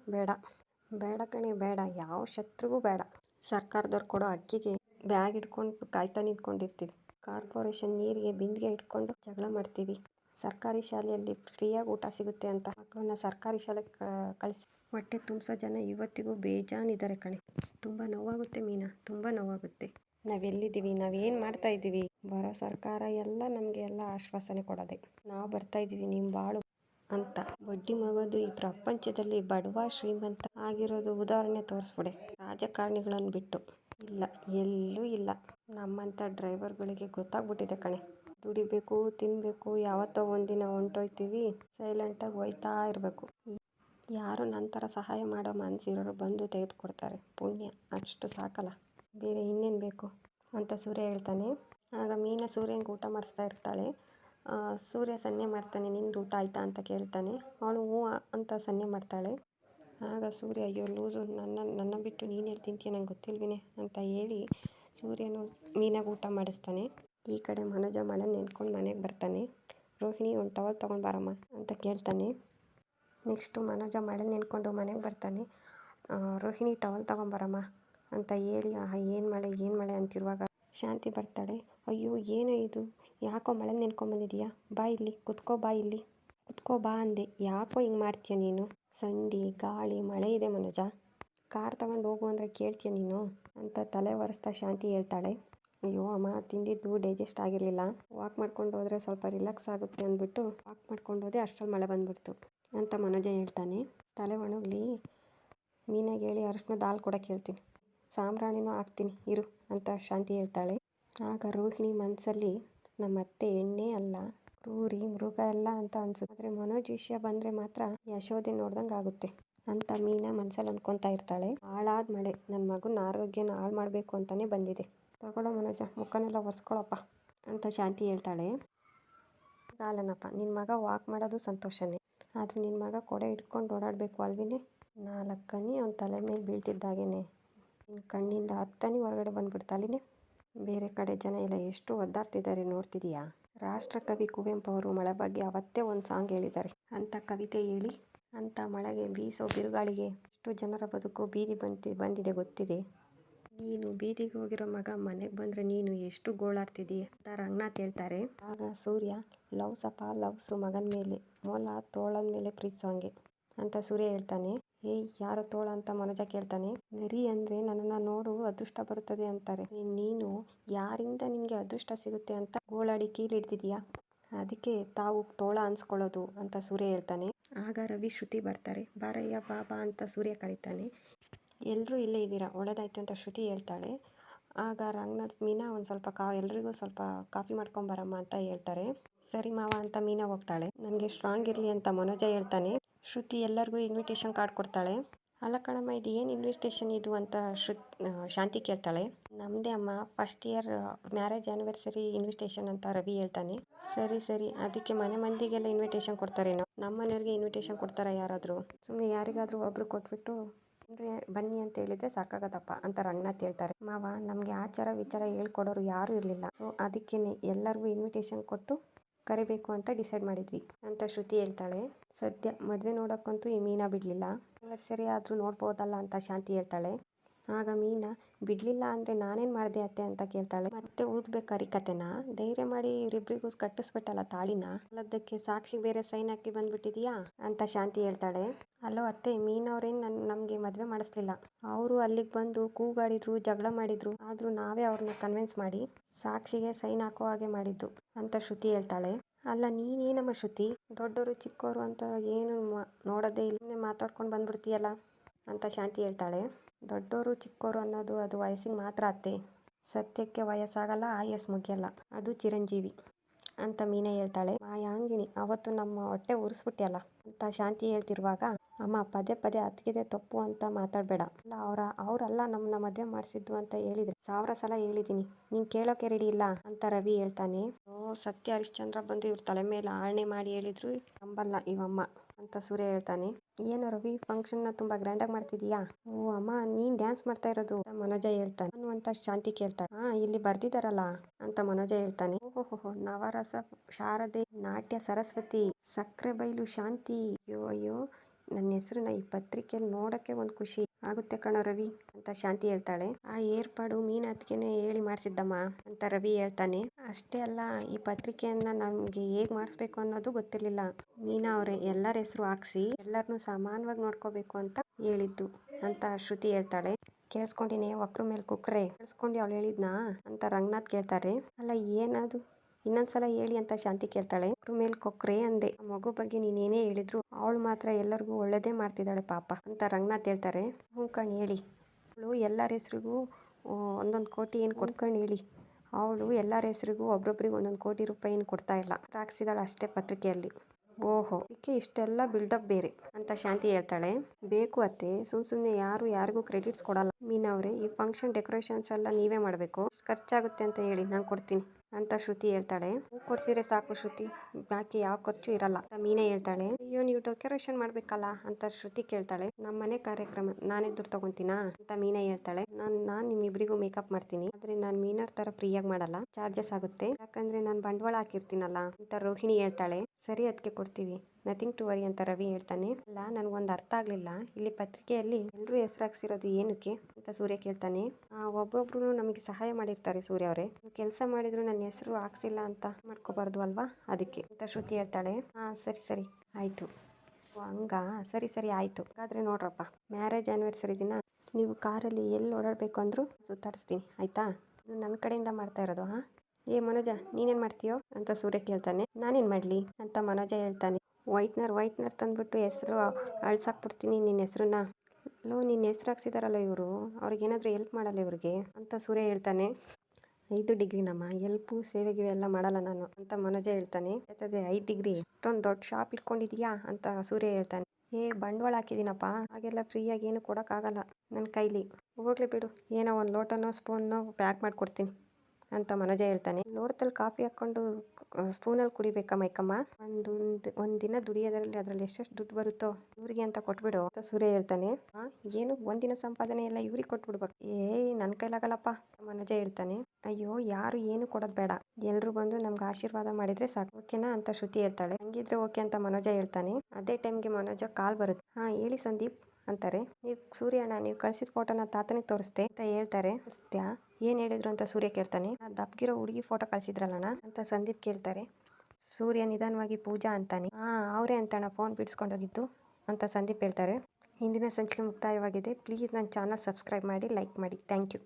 ಬೇಡ. ಬೇಡ ಕಣೆ, ಬೇಡ. ಯಾವ ಶತ್ರುಗೂ ಬೇಡ. ಸರ್ಕಾರದವ್ರು ಕೊಡೋ ಅಕ್ಕಿಗೆ ಬ್ಯಾಗ್ ಹಿಡ್ಕೊಂಡು ಕಾಯ್ತಾ ನಿಂತ್ಕೊಂಡಿರ್ತೀವಿ ಕಾರ್ಪೊರೇಷನ್ ನೀರಿಗೆ ಬಿಂದಿಗೆ ಇಟ್ಕೊಂಡು ಜಗಳ ಮಾಡ್ತೀವಿ. ಸರ್ಕಾರಿ ಶಾಲೆಯಲ್ಲಿ ಫ್ರೀಯಾಗಿ ಊಟ ಸಿಗುತ್ತೆ ಅಂತ ಮಕ್ಕಳನ್ನ ಸರ್ಕಾರಿ ಶಾಲೆಗೆ ಕಳಿಸಿ. ಹೊಟ್ಟೆ ತುಂಬಿಸೋ ಜನ ಇವತ್ತಿಗೂ ಬೇಜಾನಿದ್ದಾರೆ ಕಣೆ. ತುಂಬ ನೋವಾಗುತ್ತೆ ಮೀನಾ, ತುಂಬ ನೋವಾಗುತ್ತೆ. ನಾವೆಲ್ಲಿದ್ದೀವಿ, ನಾವೇನು ಮಾಡ್ತಾ ಇದ್ದೀವಿ? ಬರೋ ಸರ್ಕಾರ ಎಲ್ಲ ನಮಗೆ ಎಲ್ಲ ಆಶ್ವಾಸನೆ ಕೊಡೋದೆ. ನಾವು ಬರ್ತಾ ಇದ್ದೀವಿ ನಿಮ್ಮ ಬಾಳು ಅಂತ. ಬಡ್ಡಿ ಮಗೋದು ಈ ಪ್ರಪಂಚದಲ್ಲಿ ಬಡವ ಶ್ರೀಮಂತ ಆಗಿರೋದು ಉದಾಹರಣೆ ತೋರಿಸ್ಬಿಡೆ. ರಾಜಕಾರಣಿಗಳನ್ನು ಬಿಟ್ಟು. ಇಲ್ಲ, ಎಲ್ಲೂ ಇಲ್ಲ. ನಮ್ಮಂಥ ಡ್ರೈವರ್ಗಳಿಗೆ ಗೊತ್ತಾಗ್ಬಿಟ್ಟಿದೆ ಕಣೆ. ದುಡಿಬೇಕು ತಿನ್ನಬೇಕು ಯಾವತ್ತೋ ಒಂದಿನ ಹೊಂಟೋಯ್ತೀವಿ ಸೈಲೆಂಟಾಗಿ ಹೋಯ್ತಾ ಇರಬೇಕು. ಯಾರು ನನ್ನ ಥರ ಸಹಾಯ ಮಾಡೋ ಮನಸ್ಸಿರೋರು ಬಂದು ತೆಗೆದುಕೊಡ್ತಾರೆ. ಪುಣ್ಯ, ಅಷ್ಟು ಸಾಕಲ್ಲ. ಬೇರೆ ಇನ್ನೇನು ಬೇಕು? ಅಂತ ಸೂರ್ಯ ಹೇಳ್ತಾನೆ. ಆಗ ಮೀನ ಸೂರ್ಯಂಗೆ ಊಟ ಮಾಡಿಸ್ತಾ ಇರ್ತಾಳೆ. ಸೂರ್ಯ ಸನ್ನೆ ಮಾಡ್ತಾನೆ, ನಿಂದು ಊಟ ಆಯ್ತಾ? ಅಂತ ಕೇಳ್ತಾನೆ. ಅವಳು, ಹ್ಞೂ, ಅಂತ ಸನ್ನೆ ಮಾಡ್ತಾಳೆ. ಆಗ ಸೂರ್ಯ, ಅಯ್ಯೋ, ಲೂಸು, ನನ್ನ ನನ್ನ ಬಿಟ್ಟು ನೀನೇ ತಿಂತೀಯ ನಂಗೆ ಗೊತ್ತಿಲ್ವಿನೇ? ಅಂತ ಹೇಳಿ ಸೂರ್ಯನು ಮೀನಾಗ ಊಟ ಮಾಡಿಸ್ತಾನೆ. ಈ ಕಡೆ ಮನೋಜ ಮಳೆ ನೆನ್ಕೊಂಡು ಮನೆಗೆ ಬರ್ತಾನೆ. ರೋಹಿಣಿ ಒಂದು ಟವಲ್ ತೊಗೊಂಡು ಬಾರಮ್ಮ ಅಂತ ಕೇಳ್ತಾನೆ. ನೆಕ್ಸ್ಟು ಮನೋಜ ಮಳೆ ನೆನ್ಕೊಂಡು ಮನೆಗೆ ಬರ್ತಾನೆ. ರೋಹಿಣಿ ಟವಲ್ ತೊಗೊಂಬರಮ್ಮ ಅಂತ ಹೇಳಿ ಏನು ಮಳೆ ಏನು ಮಳೆ? ಅಂತಿರುವಾಗ ಶಾಂತಿ ಬರ್ತಾಳೆ. ಅಯ್ಯೋ, ಏನೋ ಇದು? ಯಾಕೋ ಮಳೆ ನೆನ್ಕೊಂಬಂದಿದೀಯಾ ಬಾ ಇಲ್ಲಿ, ಕುತ್ಕೋ ಬಾ ಇಲ್ಲಿ. ಕುತ್ಕೋ ಬಾ ಅಂದೆ, ಯಾಕೋ ಹಿಂಗೆ ಮಾಡ್ತೀಯ ನೀನು? ಸಂಡಿ, ಗಾಳಿ, ಮಳೆ ಇದೆ ಮನೋಜ. ಕಾರ್ ತಗೊಂಡು ಹೋಗು ಅಂದರೆ ಕೇಳ್ತೀಯ ನೀನು? ಅಂತ ತಲೆ ಒರೆಸ್ತಾ ಶಾಂತಿ ಹೇಳ್ತಾಳೆ. ಅಯ್ಯೋ ಅಮ್ಮ ತಿಂದಿದ್ದು ಡೈಜೆಸ್ಟ್ ಆಗಿರಲಿಲ್ಲ. ವಾಕ್ ಮಾಡ್ಕೊಂಡು ಹೋದರೆ ಸ್ವಲ್ಪ ರಿಲ್ಯಾಕ್ಸ್ ಆಗುತ್ತೆ ಅಂದ್ಬಿಟ್ಟು ವಾಕ್ ಮಾಡ್ಕೊಂಡು ಹೋದೆ, ಅಷ್ಟರಲ್ಲಿ ಮಳೆ ಬಂದ್ಬಿಡ್ತು. ಅಂತ ಮನೋಜ ಹೇಳ್ತಾನೆ. ತಲೆ ಒಣಗಲಿ. ಮೀನಾಗೆ ಹೇಳಿ ಅರಶಿನದ ದಾಲ್ ಕೊಡೋಕೆ ಹೇಳ್ತೀನಿ ಸಾಂಬ್ರಾಣಿನೂ ಹಾಕ್ತೀನಿ, ಇರು ಅಂತ ಶಾಂತಿ ಹೇಳ್ತಾಳೆ. ಆಗ ರೋಹಿಣಿ ಮನಸ್ಸಲ್ಲಿ ನಮ್ಮ ಅತ್ತೆ ಎಣ್ಣೆ ಅಲ್ಲ, ಕ್ರೂರಿ ಮೃಗ ಅಲ್ಲ ಅಂತ ಅನ್ಸುತ್ತೆ. ಆದರೆ ಮನೋಜ್ ವಿಷಯ ಬಂದರೆ ಮಾತ್ರ ಯಶೋಧೆ ನೋಡ್ದಂಗೆ ಆಗುತ್ತೆ ಅಂತ ಮೀನಾ ಮನಸ್ಸಲ್ಲಿ ಅನ್ಕೊತಾ ಇರ್ತಾಳೆ. ಹಾಳಾದ ಮಳೆ. ನನ್ನ ಮಗನ ಆರೋಗ್ಯನ ಹಾಳು ಮಾಡಬೇಕು ಅಂತಲೇ ಬಂದಿದೆ. ತಗೊಳ್ಳೋ ಮನೋಜ, ಮುಖನೆಲ್ಲ ಒರೆಸ್ಕೊಳಪ್ಪ ಅಂತ ಶಾಂತಿ ಹೇಳ್ತಾಳೆ. ನಾಲನಪ್ಪ ನಿನ್ನ ಮಗ ವಾಕ್ ಮಾಡೋದು ಸಂತೋಷನೇ. ಆದರೆ ನಿನ್ನ ಮಗ ಕೊಡೆ ಇಟ್ಕೊಂಡು ಓಡಾಡಬೇಕು ಅಲ್ವಿನೇ? ನಾಲ್ಕು ಕನಿ ಅವ್ನ ತಲೆ ಮೇಲೆ ಬೀಳ್ತಿದ್ದಾಗೇನೆ. ನಿನ್ನ ಕಣ್ಣಿಂದ ಹತ್ತನಿ ಹೊರಗಡೆ ಬಂದ್ಬಿಡ್ತಾ ಬೇರೆ ಕಡೆ ಜನ ಎಲ್ಲ ಎಷ್ಟು ಒದ್ದಾಡ್ತಿದ್ದಾರೆ ನೋಡ್ತಿದೀಯಾ? ರಾಷ್ಟ್ರಕವಿ ಕುವೆಂಪು ಅವರು ಮಳೆ ಬಗ್ಗೆ ಅವತ್ತೇ ಒಂದು ಸಾಂಗ್ ಹೇಳಿದ್ದಾರೆ. ಅಂತ ಕವಿತೆ ಹೇಳಿ ಅಂಥ ಮಳೆಗೆ ಬೀಸೋ ಬಿರುಗಾಳಿಗೆ ಎಷ್ಟು ಜನರ ಬದುಕು ಬೀದಿ ಬಂತಿ, ಬಂದಿದೆ ಗೊತ್ತಿದೆ. ನೀನು ಬೀದಿಗೆ ಹೋಗಿರೋ ಮಗ ಮನೆಗೆ ಬಂದರೆ ನೀನು ಎಷ್ಟು ಗೋಳಾಡ್ತಿದ್ದೀಯ ಅಂತ ರಂಗನಾಥ್ ಹೇಳ್ತಾರೆ. ಆಗ ಸೂರ್ಯ ಅಪ್ಪ ಲವ್ಸು ಮಗನ ಮೇಲೆ, ಮೊಲ ತೋಳನ ಮೇಲೆ ಪ್ರೀತಿಸೋಂಗೆ ಅಂತ ಸೂರ್ಯ ಹೇಳ್ತಾನೆ. ಏಯ್ ಯಾರು ತೋಳ ಅಂತ ಮನೋಜ ಕೇಳ್ತಾನೆ. ನರಿ ಅಂದರೆ ನನ್ನನ್ನು ನೋಡು, ಅದೃಷ್ಟ ಬರುತ್ತದೆ ಅಂತಾರೆ. ನೀನು ಯಾರಿಂದ ನಿನಗೆ ಅದೃಷ್ಟ ಸಿಗುತ್ತೆ ಅಂತ ಗೋಳಾಡಿ ಕೀಲಿಡ್ತಿದೀಯಾ ಅದಕ್ಕೆ ತಾವು ತೋಳ ಅನ್ಸ್ಕೊಳ್ಳೋದು ಅಂತ ಸೂರ್ಯ ಹೇಳ್ತಾನೆ. ಆಗ ರವಿ ಶ್ರುತಿ ಬರ್ತಾರೆ. ಬಾರಯ್ಯ ಬಾಬಾ ಅಂತ ಸೂರ್ಯ ಕರೀತಾನೆ. ಎಲ್ಲರೂ ಇಲ್ಲೇ ಇದ್ದೀರಾ? ಒಳ್ಳೇದಾಯ್ತು ಅಂತ ಶ್ರುತಿ ಹೇಳ್ತಾಳೆ. ಆಗ ರಂಗನಾಥ್, ಮೀನಾ ಒಂದು ಸ್ವಲ್ಪ ಕಾ, ಎಲ್ರಿಗೂ ಸ್ವಲ್ಪ ಕಾಫಿ ಮಾಡ್ಕೊಂಬರಮ್ಮ ಅಂತ ಹೇಳ್ತಾರೆ. ಸರಿ ಮಾವ ಅಂತ ಮೀನಾ ಹೋಗ್ತಾಳೆ. ನನಗೆ ಸ್ಟ್ರಾಂಗ್ ಇರಲಿ ಅಂತ ಮನೋಜ ಹೇಳ್ತಾನೆ. ಶ್ರುತಿ ಎಲ್ಲರಿಗೂ ಇನ್ವಿಟೇಷನ್ ಕಾರ್ಡ್ ಕೊಡ್ತಾಳೆ. ಅಲ್ಲ ಕಣಮ್ಮ, ಇದು ಏನು ಇನ್ವಿಟೇಷನ್ ಇದು ಅಂತ ಶ್ರು ಶಾಂತಿ ಕೇಳ್ತಾಳೆ. ನಮ್ಮದೇ ಅಮ್ಮ first year marriage anniversary invitation ಅಂತ ರವಿ ಹೇಳ್ತಾನೆ. ಸರಿ ಸರಿ, ಅದಕ್ಕೆ ಮನೆ ಮಂದಿಗೆಲ್ಲ ಇನ್ವಿಟೇಷನ್ ಕೊಡ್ತಾರೇನೋ? ನಮ್ಮ ಮನೆಯವ್ರಿಗೆ ಇನ್ವಿಟೇಷನ್ ಕೊಡ್ತಾರಾ ಯಾರಾದರೂ? ಸುಮ್ಮನೆ ಯಾರಿಗಾದರೂ ಒಬ್ರು ಕೊಟ್ಬಿಟ್ಟು ಅಂದರೆ ಬನ್ನಿ ಅಂತ ಹೇಳಿದ್ರೆ ಸಾಕಾಗದಪ್ಪ ಅಂತ ರಂಗನಾಥ್ ಹೇಳ್ತಾರೆ. ಮಾವ, ನಮಗೆ ಆಚಾರ ವಿಚಾರ ಹೇಳ್ಕೊಡೋರು ಯಾರು ಇರಲಿಲ್ಲ. ಸೊ ಅದಕ್ಕೇನೆ ಎಲ್ಲರಿಗೂ ಇನ್ವಿಟೇಷನ್ ಕೊಟ್ಟು ಕರಿಬೇಕು ಅಂತ ಡಿಸೈಡ್ ಮಾಡಿದ್ವಿ ಅಂತ ಶ್ರುತಿ ಹೇಳ್ತಾಳೆ. ಸದ್ಯ ಮದುವೆ ನೋಡೋಕ್ಕಂತೂ ಈ ಮೀನಾ ಬಿಡಲಿಲ್ಲ. ಸರಿ ಆದ್ರೂ ನೋಡ್ಬೋದಲ್ಲ ಅಂತ ಶಾಂತಿ ಹೇಳ್ತಾಳೆ. ಆಗ ಮೀನಾ, ಬಿಡಲಿಲ್ಲ ಅಂದರೆ ನಾನೇನು ಮಾಡಿದೆ ಅತ್ತೆ ಅಂತ ಕೇಳ್ತಾಳೆ. ಮತ್ತೆ ಊದ್ಬೇಕು ಕರಿಕತೆನ ಧೈರ್ಯ ಮಾಡಿ ಇವ್ರಿಬ್ರಿಗೂ ಕಟ್ಟಿಸ್ಬಿಟ್ಟಲ್ಲ ತಾಳಿನ? ಅಲ್ಲದಕ್ಕೆ ಸಾಕ್ಷಿ ಬೇರೆ ಸೈನ್ ಹಾಕಿ ಬಂದ್ಬಿಟ್ಟಿದೀಯಾ? ಅಂತ ಶಾಂತಿ ಹೇಳ್ತಾಳೆ. ಅಲ್ಲೋ ಅತ್ತೆ, ಮೀನವ್ರೇನು ನನ್, ನಮಗೆ ಮದುವೆ ಮಾಡಿಸ್ಲಿಲ್ಲ. ಅವರು ಅಲ್ಲಿಗೆ ಬಂದು ಕೂಗಾಡಿದ್ರು, ಜಗಳ ಮಾಡಿದ್ರು. ಆದರೂ ನಾವೇ ಅವ್ರನ್ನ ಕನ್ವಿನ್ಸ್ ಮಾಡಿ ಸಾಕ್ಷಿಗೆ ಸೈನ್ ಹಾಕೋ ಹಾಗೆ ಮಾಡಿದ್ದು ಅಂತ ಶ್ರುತಿ ಹೇಳ್ತಾಳೆ. ಅಲ್ಲ, ನೀನೇನಮ್ಮ ಶ್ರುತಿ? ದೊಡ್ಡವರು ಚಿಕ್ಕವರು ಅಂತ ಏನು ನೋಡೋದೇ ಇಲ್ಲೇ. ಮಾತಾಡ್ಕೊಂಡು ಬಂದ್ಬಿಡ್ತೀಯಲ್ಲ ಅಂತ ಶಾಂತಿ ಹೇಳ್ತಾಳೆ. ದೊಡ್ಡವರು ಚಿಕ್ಕೋರು ಅನ್ನೋದು ಅದು ವಯಸ್ಸಿಗೆ ಮಾತ್ರ ಅತ್ತೆ. ಸತ್ಯಕ್ಕೆ ವಯಸ್ಸಾಗಲ್ಲ ಆಯಸ್ ಮುಗಿಯಲ್ಲ. ಅದು ಚಿರಂಜೀವಿ ಅಂತ ಮೀನಾ ಹೇಳ್ತಾಳೆ. ಮಾಯಾಂಗಿಣಿ ಅವತ್ತು ನಮ್ಮ ಹೊಟ್ಟೆ ಉರಿಸ್ಬಿಟ್ಟಿಯಲ್ಲ ಅಂತ ಶಾಂತಿ ಹೇಳ್ತಿರುವಾಗ, ಅಮ್ಮ, ಪದೇ ಪದೇ ಅತ್ತಿಗೆದೆ ತಪ್ಪು ಅಂತ ಮಾತಾಡಬೇಡ. ಅಲ್ಲ ಅವರ, ಅವರಲ್ಲ ನಮ್ಮನ್ನ ಮದುವೆ ಮಾಡಿಸಿದ್ದು ಅಂತ ಹೇಳಿದ್ರೆ ಸಾವಿರ ಸಲ ಹೇಳಿದ್ದೀನಿ. ನೀನು ಕೇಳೋಕೆ ರೆಡಿ ಇಲ್ಲ? ಅಂತ ರವಿ ಹೇಳ್ತಾನೆ. ಓ, ಸತ್ಯ ಹರಿಶ್ಚಂದ್ರ ಬಂದು ಇವ್ರ ತಲೆ ಮೇಲೆ ಆಣೆ ಮಾಡಿ ಹೇಳಿದ್ರು, ನಂಬಲ್ಲ ಇವಮ್ಮ ಅಂತ ಸೂರ್ಯ ಹೇಳ್ತಾನೆ. ಏನು ರವಿ ಫಂಕ್ಷನ್ನ ತುಂಬಾ ಗ್ರ್ಯಾಂಡಾಗಿ ಮಾಡ್ತಿದೀಯಾ? ಓ ಅಮ್ಮ, ನೀನ್ ಡ್ಯಾನ್ಸ್ ಮಾಡ್ತಾ ಇರೋದು. ಮನೋಜ ಹೇಳ್ತಾನೆ. ಅನ್ನುವಂತ ಶಾಂತಿ ಕೇಳ್ತಾನೆ ಹಾ, ಇಲ್ಲಿ ಬರ್ದಿದಾರಲ್ಲ? ಅಂತ ಮನೋಜ ಹೇಳ್ತಾನೆ. ಓಹೋಹೋ ನವರಸ ಶಾರದೆ ನಾಟ್ಯ ಸರಸ್ವತಿ. ಸಕ್ಕರೆ ಬೈಲು ಶಾಂತಿ. ಅಯ್ಯೋ ಅಯ್ಯೋ. ನನ್ನ ಹೆಸರನ್ನ ಈ ಪತ್ರಿಕೆಯಲ್ಲಿ ನೋಡೋಕ್ಕೆ ಒಂದು ಖುಷಿ ಆಗುತ್ತೆ ಕಣೋ ರವಿ ಅಂತ ಶಾಂತಿ ಹೇಳ್ತಾಳೆ. ಆ ಏರ್ಪಾಡು ಮೀನಾತ್ಗೆನೆ ಹೇಳಿ ಮಾಡಿಸಿದ್ದಮ್ಮ ಅಂತ ರವಿ ಹೇಳ್ತಾನೆ. ಅಷ್ಟೇ ಅಲ್ಲ, ಈ ಪತ್ರಿಕೆಯನ್ನ ನಮಗೆ ಹೇಗ್ ಮಾಡಿಸ್ಬೇಕು ಅನ್ನೋದು ಗೊತ್ತಿರಲಿಲ್ಲ. ಮೀನಾ ಅವರೇ ಎಲ್ಲರ ಹೆಸರು ಹಾಕ್ಸಿ ಎಲ್ಲರನ್ನೂ ಸಮಾನವಾಗಿ ನೋಡ್ಕೋಬೇಕು ಅಂತ ಹೇಳಿದ್ದು ಅಂತ ಶ್ರುತಿ ಹೇಳ್ತಾಳೆ. ಕೇಳಿಸ್ಕೊಂಡಿನಿ, ಒಕ್ರ ಮೇಲೆ ಕುಕ್ರೆ. ಕೇಳಿಸ್ಕೊಂಡು ಅವಳು ಹೇಳಿದ್ನಾ ಅಂತ ರಂಗನಾಥ್ ಕೇಳ್ತಾರೆ. ಅಲ್ಲ ಏನದು ಇನ್ನೊಂದ್ಸಲ ಹೇಳಿ ಅಂತ ಶಾಂತಿ ಕೇಳ್ತಾಳೆ. ಅವ್ರ ಮೇಲೆ ಕೊಕ್ರೆ ಅಂದೆ. ಮಗು ಬಗ್ಗೆ ನೀನೇನೇ ಹೇಳಿದ್ರು ಅವಳು ಮಾತ್ರ ಎಲ್ಲರಿಗೂ ಒಳ್ಳೇದೇ ಮಾಡ್ತಿದ್ದಾಳೆ ಪಾಪ ಅಂತ ರಂಗನಾಥ್ ಹೇಳ್ತಾರೆ. ಹ್ಞೂ ಹೇಳಿ. ಅವಳು ಎಲ್ಲರ ಹೆಸ್ರಿಗೂ ಒಂದೊಂದು ಕೋಟಿ ಏನು ಕೊಡ್ಕೊಂಡು ಹೇಳಿ. ಅವಳು ಎಲ್ಲರ ಹೆಸರಿಗೂ ಒಬ್ರೊಬ್ರಿಗೆ ಒಂದೊಂದು ಕೋಟಿ ರೂಪಾಯಿ ಏನು ಕೊಡ್ತಾ ಇಲ್ಲ. ಹಾಕ್ಸಿದಾಳೆ ಅಷ್ಟೇ ಪತ್ರಿಕೆಯಲ್ಲಿ. ಓಹೋ, ಇದಕ್ಕೆ ಇಷ್ಟೆಲ್ಲ ಬಿಲ್ಡಪ್ ಬೇರೆ ಅಂತ ಶಾಂತಿ ಹೇಳ್ತಾಳೆ. ಬೇಕು ಅತ್ತೆ. ಸುಮ್ ಸುಮ್ಮನೆ ಯಾರು ಯಾರಿಗೂ ಕ್ರೆಡಿಟ್ಸ್ ಕೊಡಲ್ಲ. ಮೀನವ್ರೆ ಈ ಫಂಕ್ಷನ್ ಡೆಕೋರೇಷನ್ಸ್ ಎಲ್ಲ ನೀವೇ ಮಾಡಬೇಕು. ಖರ್ಚಾಗುತ್ತೆ ಅಂತ ಹೇಳಿ, ನಾನು ಕೊಡ್ತೀನಿ. ಅಂತ ಶ್ರುತಿ ಹೇಳ್ತಾಳೆ. ಹೂ ಕೊಡ್ಸಿದ್ರೆ ಸಾಕು ಶ್ರುತಿ. ಬಾಕಿ ಯಾವ ಖರ್ಚು ಇರಲ್ಲ ಮೀನೇ ಹೇಳ್ತಾಳೆ. ಅಯ್ಯೋ, ನೀವು ಡೆಕೋರೇಷನ್ ಮಾಡ್ಬೇಕಲ್ಲ ಅಂತ ಶ್ರುತಿ ಕೇಳ್ತಾಳೆ. ನಮ್ಮ ಮನೆ ಕಾರ್ಯಕ್ರಮ, ನಾನೇ ದುಡ್ಡು ತಗೊಂತೀನಾ ಅಂತ ಮೀನಾ ಹೇಳ್ತಾಳೆ. ನಾನು ನಾನು ನಿಮ್ಮಿಬ್ರಿಗೂ ಮೇಕಪ್ ಮಾಡ್ತೀನಿ. ಆದ್ರೆ ನಾನು ಮೀನರ್ ತರ ಫ್ರೀಯಾಗಿ ಮಾಡಲ್ಲ. ಚಾರ್ಜಸ್ ಆಗುತ್ತೆ. ಯಾಕಂದ್ರೆ ನಾನು ಬಂಡವಾಳ ಹಾಕಿರ್ತೀನಲ್ಲ ಅಂತ ರೋಹಿಣಿ ಹೇಳ್ತಾಳೆ. ಸರಿ ಅದಕ್ಕೆ ಕೊಡ್ತೀವಿ. ನಥಿಂಗ್ ಟು ವರಿ ಅಂತ ರವಿ ಹೇಳ್ತಾನೆ. ಅಲ್ಲ, ನನಗೊಂದು ಅರ್ಥ ಆಗಲಿಲ್ಲ. ಇಲ್ಲಿ ಪತ್ರಿಕೆಯಲ್ಲಿ ಎಲ್ಲರೂ ಹೆಸರು ಹಾಕ್ಸಿರೋದು ಏನಕ್ಕೆ ಅಂತ ಸೂರ್ಯ ಕೇಳ್ತಾನೆ. ಒಬ್ಬೊಬ್ರು ನಮಗೆ ಸಹಾಯ ಮಾಡಿರ್ತಾರೆ ಸೂರ್ಯ ಅವರೇ. ಕೆಲಸ ಮಾಡಿದ್ರು ನನ್ನ ಹೆಸರು ಹಾಕ್ಸಿಲ್ಲ ಅಂತ ಮಾಡ್ಕೋಬಾರ್ದು ಅಲ್ವಾ? ಅದಕ್ಕೆ ಅಂತ ಶ್ರುತಿ ಹೇಳ್ತಾಳೆ. ಹಾಂ ಸರಿ ಸರಿ. ಆಯಿತು. ಹಂಗಾ? ಸರಿ ಸರಿ, ಆಯಿತು. ಹಾಗಾದರೆ ನೋಡ್ರಪ್ಪ. ಮ್ಯಾರೇಜ್ ಆ್ಯನಿವರ್ಸರಿ ದಿನ ನೀವು ಕಾರಲ್ಲಿ ಎಲ್ಲಿ ಓಡಾಡಬೇಕು ಅಂದರೂ ಸುತ್ತಾಡಿಸ್ತೀನಿ. ಆಯಿತಾ? ಇದು ನನ್ನ ಕಡೆಯಿಂದ ಮಾಡ್ತಾ ಇರೋದು, ಹಾಂ? ಏ ಮನೋಜ, ನೀನೇನು ಮಾಡ್ತೀಯೋ? ಅಂತ ಸೂರ್ಯ ಕೇಳ್ತಾನೆ. ನಾನೇನು ಮಾಡಲಿ? ಅಂತ ಮನೋಜ ಹೇಳ್ತಾನೆ. ವೈಟ್ನರ್ ವೈಟ್ನರ್ ತಂದ್ಬಿಟ್ಟು ಹೆಸರು ಅಳ್ಸಾಕ್ಬಿಡ್ತೀನಿ ನಿನ್ನ ಹೆಸ್ರನ್ನ. ಲೋ ನಿನ್ನ ಹೆಸ್ರು ಹಾಕ್ಸಿದಾರಲ್ಲ ಇವರು. ಅವ್ರಿಗೇನಾದರೂ ಹೆಲ್ಪ್ ಮಾಡಲ್ಲ ಇವ್ರಿಗೆ, ಅಂತ ಸೂರ್ಯ ಹೇಳ್ತಾನೆ. ಐದು ಡಿಗ್ರಿ ನಮ್ಮ. ಎಲ್ಪು ಸೇವೆಗೆ ಎಲ್ಲ ಮಾಡಲ್ಲ ನಾನು, ಅಂತ ಮನೋಜ ಹೇಳ್ತಾನೆ. ಐದು ಡಿಗ್ರಿ ಇಷ್ಟೊಂದು ದೊಡ್ಡ ಶಾಪ್ ಇಟ್ಕೊಂಡಿದ್ಯಾ? ಅಂತ ಸೂರ್ಯ ಹೇಳ್ತಾನೆ. ಏ, ಬಂಡವಾಳ ಹಾಕಿದ್ದೀನಪ್ಪ ಹಾಗೆಲ್ಲ ಫ್ರೀಯಾಗಿ ಏನು ಕೊಡೋಕ್ಕಾಗಲ್ಲ. ನನ್ನ ಕೈಲಿ. ಹೋಗ್ಲಿ ಬಿಡು. ಏನೋ ಒಂದು ಲೋಟನೋ ಸ್ಪೂನೋ ಪ್ಯಾಕ್ ಮಾಡಿಕೊಡ್ತೀನಿ. ಅಂತ ಮನೋಜ ಹೇಳ್ತಾನೆ. ಲೋಟದಲ್ಲಿ ಕಾಫಿ ಹಾಕೊಂಡು ಸ್ಪೂನಲ್ಲಿ ಕುಡಿಬೇಕಾ ಮೈಕಮ್ಮ? ಒಂದು ಒಂದು ದಿನ ದುಡಿಯೋದ್ರಲ್ಲಿ ಅದರಲ್ಲಿ ಎಷ್ಟೆಷ್ಟು ದುಡ್ಡು ಬರುತ್ತೋ ಇವ್ರಿಗೆ ಅಂತ ಕೊಟ್ಬಿಡು ಅಂತ ಸೂರ್ಯ ಹೇಳ್ತಾನೆ. ಏನು ಒಂದಿನ ಸಂಪಾದನೆ ಎಲ್ಲ ಇವ್ರಿಗೆ ಕೊಟ್ಬಿಡ್ಬೇಕು. ಏಯ್ ನನ್ನ ಕೈಲಾಗಲ್ಲಪ್ಪ ಮನೋಜ ಹೇಳ್ತಾನೆ. ಅಯ್ಯೋ, ಯಾರು ಏನು ಕೊಡೋದು ಬೇಡ. ಎಲ್ಲರೂ ಬಂದು ನಮ್ಗೆ ಆಶೀರ್ವಾದ ಮಾಡಿದ್ರೆ ಸಾಕು. ಓಕೆನಾ ಅಂತ ಶ್ರುತಿ ಹೇಳ್ತಾಳೆ. ಹಂಗಿದ್ರೆ ಓಕೆ ಅಂತ ಮನೋಜ ಹೇಳ್ತಾನೆ. ಅದೇ ಟೈಮ್ಗೆ ಮನೋಜ ಕಾಲ್ ಬರುತ್ತೆ. ಹಾಂ, ಹೇಳಿ ಸಂದೀಪ್. ಅಂತಾರೆ. ನೀವು ಸೂರ್ಯಣ್ಣ ನೀವು ಕಳಿಸಿದ ಫೋಟೋನ ತಾತನಿಗೆ ತೋರಿಸ್ದೆ ಅಂತ ಹೇಳ್ತಾರೆ. ಸತ್ಯ, ಏನು ಹೇಳಿದ್ರು ಅಂತ ಸೂರ್ಯ ಕೇಳ್ತಾನೆ. ಆ ದಪ್ಗಿರೋ ಹುಡುಗಿ ಫೋಟೋ ಕಳಿಸಿದ್ರಲ್ಲಣ್ಣ? ಅಂತ ಸಂದೀಪ್ ಕೇಳ್ತಾರೆ. ಸೂರ್ಯ ನಿಧಾನವಾಗಿ ಪೂಜಾ ಅಂತಾನೆ. ಹಾಂ ಅವರೇ ಅಂತಣ್ಣ, ಫೋನ್ ಬಿಡಿಸ್ಕೊಂಡೋಗಿದ್ದು ಅಂತ ಸಂದೀಪ್ ಹೇಳ್ತಾರೆ. ಇಂದಿನ ಸಂಚಿಕೆ ಮುಕ್ತಾಯವಾಗಿದೆ. ಪ್ಲೀಸ್ ನನ್ನ ಚಾನಲ್ ಸಬ್ಸ್ಕ್ರೈಬ್ ಮಾಡಿ, ಲೈಕ್ ಮಾಡಿ. Thank you.